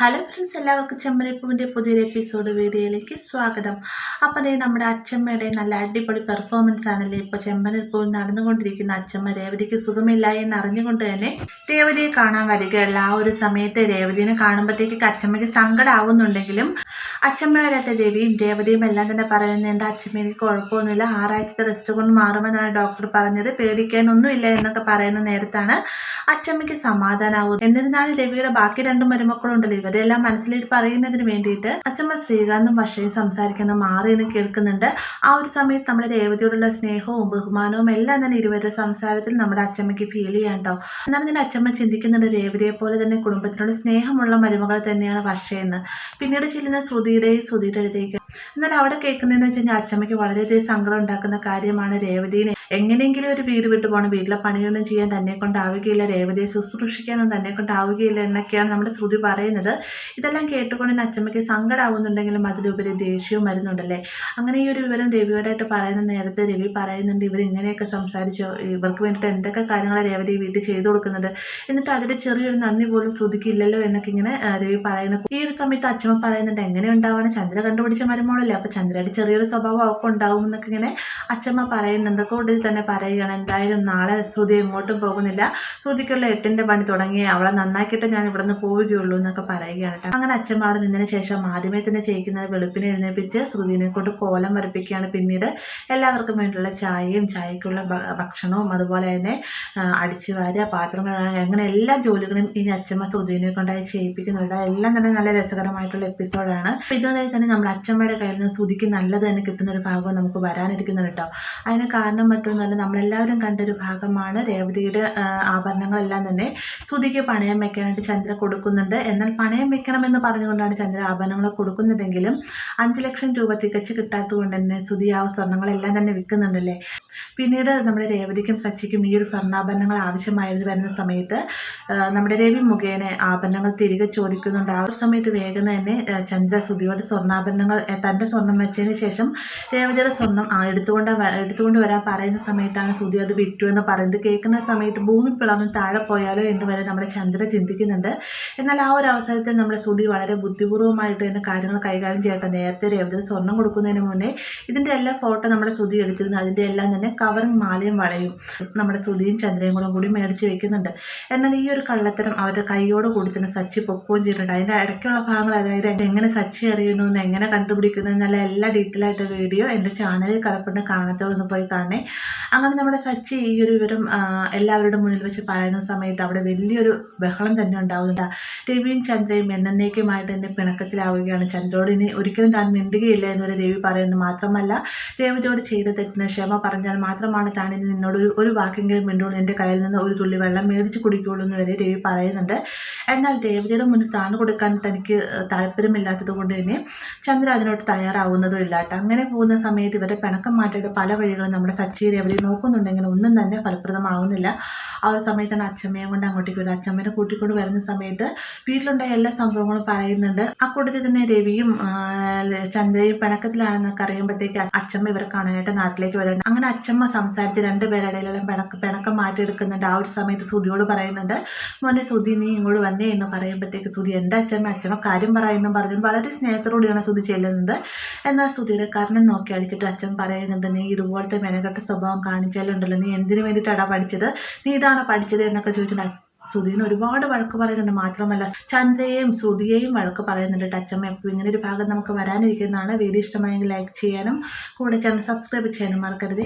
Hello friends എല്ലാവർക്കും ചെമ്മരിപ്പൂവിന്റെ പുതിയൊരു episode വീഡിയോയിലേക്ക് സ്വാഗതം. അപ്പോൾ അതേ നമ്മുടെ അച്ഛമ്മയുടെ നല്ല അടിപൊളി പെർഫോമൻസ് ആണല്ലേ? ഇപ്പോൾ ചെമ്മരിപ്പൂവിൽ നടന്നുകൊണ്ടിരിക്കുന്ന അച്ഛമ്മ രേവതിക്ക് സുഖമില്ല എന്ന് അറിഞ്ഞുകൊണ്ട് തന്നെ രേവതിയെ കാണാൻ വരികയുള്ള ആ ഒരു സമയത്ത് രേവതിനെ കാണുമ്പോഴത്തേക്ക് അച്ഛമ്മയ്ക്ക് സങ്കടമാവുന്നുണ്ടെങ്കിലും അച്ഛമ്മയുടെ രവിയും രേവതിയും എല്ലാം തന്നെ പറയുന്നത് എന്റെ അച്ഛമ്മയ്ക്ക് കുഴപ്പമൊന്നുമില്ല. ആറാഴ്ചത്തെ റെസ്റ്റ് കൊണ്ട് മാറുമെന്നാണ് ഡോക്ടർ പറഞ്ഞത്. പേടിക്കാനൊന്നുമില്ല എന്നൊക്കെ പറയുന്ന നേരത്താണ് അച്ഛമ്മയ്ക്ക് സമാധാനമാവും എന്നിരുന്നാലും രവിയുടെ ബാക്കി രണ്ട് മരുമക്കളുണ്ടല്ലോ ഇവരെല്ലാം മനസ്സിലേക്ക് പറയുന്നതിന് വേണ്ടിയിട്ട് അച്ഛമ്മ ശ്രീകാന്തും പക്ഷേ സംസാരിക്കുന്ന മാറി എന്ന് കേൾക്കുന്നുണ്ട്. ആ ഒരു സമയത്ത് നമ്മുടെ രേവതിയോടുള്ള സ്നേഹവും ബഹുമാനവും എല്ലാം തന്നെ ഇരുവരുടെ സംസാരത്തിൽ നമ്മുടെ അച്ഛമ്മയ്ക്ക് ഫീൽ ചെയ്യാണ്ടോ എന്നാൽ തന്നെ അച്ഛമ്മ ചിന്തിക്കുന്നുണ്ട് രേവതിയെ പോലെ തന്നെ കുടുംബത്തിനോട് സ്നേഹമുള്ള മരുമകൾ തന്നെയാണ് വർഷയെന്ന്. പിന്നീട് ചെല്ലുന്ന ശ്രുതിയുടെയും ശ്രുതിയുടെ അടുത്തേക്ക് എന്നാൽ അവിടെ കേൾക്കുന്നതെന്ന് വെച്ച് കഴിഞ്ഞാൽ അച്ഛമ്മയ്ക്ക് വളരെയധികം സങ്കടം ഉണ്ടാക്കുന്ന കാര്യമാണ് രേവതിനെ. എങ്ങനെയെങ്കിലും ഒരു വീട് വിട്ടു പോകണം വീട്ടിലെ പണിയൊന്നും ചെയ്യാൻ തന്നെ കൊണ്ടാവുകയില്ല. രേവതിയെ ശുശ്രൂഷിക്കാനൊന്നും തന്നെ കൊണ്ടാവുകയില്ല എന്നൊക്കെയാണ് നമ്മുടെ ശ്രുതി പറയുന്നത്. ഇതെല്ലാം കേട്ടുകൊണ്ട് തന്നെ അച്ഛമ്മയ്ക്ക് സങ്കടമാവുന്നുണ്ടെങ്കിലും അതിലുപരി ദേഷ്യവും വരുന്നുണ്ടല്ലേ? അങ്ങനെ ഈ ഒരു വിവരം രവിയോടായിട്ട് പറയുന്ന നേരത്തെ രവി പറയുന്നുണ്ട് ഇവർ ഇങ്ങനെയൊക്കെ സംസാരിച്ചോ ഇവർക്ക് വേണ്ടിയിട്ട് എന്തൊക്കെ കാര്യങ്ങളാണ് രേവതി വീട്ടിൽ ചെയ്തു കൊടുക്കുന്നത്? എന്നിട്ട് അതിൽ ചെറിയൊരു നന്ദി പോലും ശ്രുതിക്കില്ലല്ലോ എന്നൊക്കെ ഇങ്ങനെ രവി പറയുന്നു ഈ ഒരു സമയത്ത് അച്ഛമ്മ പറയുന്നുണ്ട് എങ്ങനെ ഉണ്ടാവണം ചന്ദ്ര കണ്ടുപിടിച്ച മരുമോളല്ലേ അപ്പോൾ ചന്ദ്രയുടെ ചെറിയൊരു സ്വഭാവം അവൾക്ക് ഉണ്ടാവും എന്നൊക്കെ ഇങ്ങനെ അച്ഛമ്മ പറയുന്നുണ്ട്. കൂടുതൽ തന്നെ പറയുകയാണ്. എന്തായാലും നാളെ ശ്രുതി എങ്ങോട്ടും പോകുന്നില്ല. ശ്രുതിക്കുള്ള എട്ടിന്റെ പണി തുടങ്ങി. അവളെ നന്നാക്കിയിട്ട് ഞാൻ ഇവിടെ നിന്ന് പോവുകയുള്ളൂ എന്നൊക്കെ പറയുകയാണ് കേട്ടോ. അങ്ങനെ അച്ഛമ്മ അവിടെ നിന്നതിന് ശേഷം ആദ്യമേ തന്നെ ചെയ്യിക്കുന്ന വെളുപ്പിനെ എഴുന്നേപ്പിച്ച് ശ്രുതിനെ കൊണ്ട് കോലം വരപ്പിക്കുകയാണ്. പിന്നീട് എല്ലാവർക്കും വേണ്ടിയുള്ള ചായയും ചായക്കുള്ള ഭക്ഷണവും അതുപോലെ തന്നെ അടിച്ചു വാരുക കഴുകുക, അങ്ങനെ എല്ലാ ജോലികളും ഇനി അച്ഛമ്മ ശ്രുതിനെ കൊണ്ടായി ചെയ്യിപ്പിക്കുന്നുണ്ട്. എല്ലാം തന്നെ നല്ല രസകരമായിട്ടുള്ള എപ്പിസോഡാണ് ഇതുവരെ തന്നെ നമ്മുടെ അച്ഛമ്മയുടെ കയ്യിൽ നിന്ന് ശ്രുതിക്ക് നല്ലത് തന്നെ കിട്ടുന്ന ഒരു ഭാഗം നമുക്ക് വരാനിരിക്കുന്നത് കേട്ടോ. അതിന് കാരണം മറ്റൊന്നുമല്ല നമ്മളെല്ലാവരും കണ്ടൊരു ഭാഗമാണ് രേവതിയുടെ ആഭരണങ്ങളെല്ലാം തന്നെ. ശ്രുതിക്ക് പണയം വെക്കാനായിട്ട് ചന്ദ്ര കൊടുക്കുന്നുണ്ട്. എന്നാൽ പണയം വെക്കണമെന്ന് പറഞ്ഞുകൊണ്ടാണ് ചന്ദ്ര ആഭരണങ്ങൾ കൊടുക്കുന്നതെങ്കിലും അഞ്ച് ലക്ഷം രൂപ തികച്ച് കിട്ടാത്തത് കൊണ്ട് തന്നെ ശ്രുതി ആ സ്വർണങ്ങളെല്ലാം തന്നെ വിൽക്കുന്നുണ്ടല്ലേ? പിന്നീട് നമ്മുടെ രേവതിക്കും സച്ചിക്കും ഈ ഒരു സ്വർണാഭരണങ്ങൾ ആവശ്യമായത് വരുന്ന സമയത്ത് നമ്മുടെ രവി മുഖേന ആഭരണങ്ങൾ തിരികെ ചോദിക്കുന്നുണ്ട്. ആ ഒരു സമയത്ത് വേഗം തന്നെ ചന്ദ്ര സ്വർണാഭരണങ്ങൾ തന്റെ സ്വർണം വെച്ചതിന് ശേഷം രേവതിയുടെ സ്വർണം എടുത്തുകൊണ്ട് എടുത്തുകൊണ്ട് വരാൻ പറയുന്ന സമയത്താണ് സുധി അത് വിറ്റു എന്ന് പറയുന്നത്. കേൾക്കുന്ന സമയത്ത് ഭൂമി പിളർന്ന് താഴെ പോയാലോ എന്ന് വരെ നമ്മുടെ ചന്ദ്ര ചിന്തിക്കുന്നുണ്ട്. എന്നാൽ ആ ഒരു അവസരത്തിൽ നമ്മുടെ സുധി വളരെ ബുദ്ധിപൂർവമായിട്ട് തന്നെ കാര്യങ്ങൾ കൈകാര്യം ചെയ്യട്ടെ. നേരത്തെ രേവതി സ്വർണം കൊടുക്കുന്നതിന് മുന്നേ ഇതിന്റെ എല്ലാ ഫോട്ടോ നമ്മുടെ സുധി എടുത്തിരുന്നു. അതിന്റെ എല്ലാം തന്നെ കവറും മാലയും വളയും നമ്മുടെ ശ്രുതിയും ചന്ദ്രയും കൂടെ കൂടി മേടിച്ച് വെക്കുന്നുണ്ട്. എന്നാൽ ഈ ഒരു കള്ളത്തരം അവരുടെ കൈയോട് കൂടി തന്നെ സച്ചി പൊക്കുകയും ചെയ്തിട്ടുണ്ട് അതിന്റെ ഇടയ്ക്കുള്ള ഭാഗങ്ങൾ അതായത് എങ്ങനെ സച്ചി അറിയുന്നു എന്ന് എങ്ങനെ കണ്ടുപിടിക്കുന്നു എന്നുള്ള എല്ലാ ഡീറ്റെയിൽ ആയിട്ട് വീഡിയോ എന്റെ ചാനലിൽ കടപ്പെട്ട് കാണത്തോന്ന് പോയി കാണേ അങ്ങനെ നമ്മുടെ സച്ചി ഈ ഒരു വിവരം എല്ലാവരുടെ മുന്നിൽ വെച്ച് പറയുന്ന സമയത്ത് അവിടെ വലിയൊരു ബഹളം തന്നെ ഉണ്ടാവുന്നുണ്ട്. രവിയും ചന്ദ്രയും എന്നേക്കുമായിട്ട് തന്നെ പിണക്കത്തിലാവുകയാണ്. ചന്ദ്രോട് ഇനി ഒരിക്കലും താൻ മിണ്ടുകയില്ല എന്നൊരു രവി പറയുന്നത് മാത്രമല്ല രേവതിയോട് ചെയ്ത തെറ്റിന് ക്ഷമ പറഞ്ഞാൽ മാത്രമാണ് താൻ ഇനി നിന്നോട് ഒരു ഒരു വാക്കെങ്കിലും മിണ്ടുള്ളൂ. എന്റെ കയ്യിൽ നിന്ന് ഒരു തുള്ളി വെള്ളം മേടിച്ച് കുടിക്കുകയുള്ളൂ എന്ന് വരെ രവി പറയുന്നുണ്ട്. എന്നാൽ രേവതിയുടെ മുന്നിൽ താൻ കൊടുക്കാൻ തനിക്ക് താല്പര്യമില്ലാത്തത് കൊണ്ട് തന്നെ ചന്ദ്ര അതിനോട് തയ്യാറാവുന്നതും ഇല്ല അങ്ങനെ പോകുന്ന സമയത്ത് ഇവരുടെ പിണക്കം മാറ്റിയിട്ട് പല വഴികളും നമ്മുടെ സച്ചി രേവതി നോക്കുന്നുണ്ടെങ്കിൽ ഒന്നും തന്നെ ഫലപ്രദമാവുന്നില്ല. ആ ഒരു സമയത്താണ് അച്ഛമ്മയെ കൊണ്ട് അങ്ങോട്ടേക്ക് വരും അച്ഛമ്മേനെ കൂട്ടിക്കൊണ്ട് വരുന്ന സമയത്ത് വീട്ടിലുണ്ടായ എല്ലാ സംഭവങ്ങളും പറയുന്നുണ്ട്. ആ കൂട്ടത്തിൽ തന്നെ രവിയും ചന്ദ്രയും പിണക്കത്തിലാണെന്നൊക്കെ അറിയുമ്പോഴത്തേക്ക് അച്ഛമ്മ ഇവരെ കാണാനായിട്ട് നാട്ടിലേക്ക് വരുന്നുണ്ട്. അങ്ങനെ അച്ഛമ്മ സംസാരിച്ച് രണ്ടുപേരുടെ ഇടയിലെല്ലാം പിണക്ക പിണക്കം മാറ്റിയെടുക്കുന്നുണ്ട്. ആ ഒരു സമയത്ത് സുധിയോട് പറയുന്നുണ്ട് മോനെ സുധി നീ ഇങ്ങോട്ട് വന്നേ എന്ന് പറയുമ്പോഴത്തേക്ക് സുധി എന്റെ അച്ഛമ്മ അച്ഛമ്മ കാര്യം പറയുന്നു പറഞ്ഞു വളരെ സ്നേഹത്തോടെയാണ് സുധി ചെല്ലുന്നത്. എന്നാൽ സുധിയുടെ കാരണം നോക്കി അടിച്ചിട്ട് അച്ഛൻ പറയുന്നുണ്ട് നീ ഇതുപോലത്തെ മെനക്കെട്ട സ്വഭാവം കാണിച്ചാലുണ്ടല്ലോ നീ എന്തിനു വേണ്ടിയിട്ടാണ് പഠിച്ചത്? നീ ഇതാണ് പഠിച്ചത്? എന്നൊക്കെ ചോദിച്ചിട്ട് സുധീന് ഒരുപാട് വഴക്ക് പറയുന്നുണ്ട്. മാത്രമല്ല ചന്ദ്രയെയും ശ്രുതിയെയും വഴക്ക് പറയുന്നുണ്ട് ടച്ചമ്മ അപ്പോൾ ഇങ്ങനെ ഒരു ഭാഗം നമുക്ക് വരാനിരിക്കുന്നതാണ്. വീഡിയോ ഇഷ്ടമായെങ്കിൽ ലൈക്ക് ചെയ്യാനും കൂടെ ചാനൽ സബ്സ്ക്രൈബ് ചെയ്യാനും മറക്കരുത്.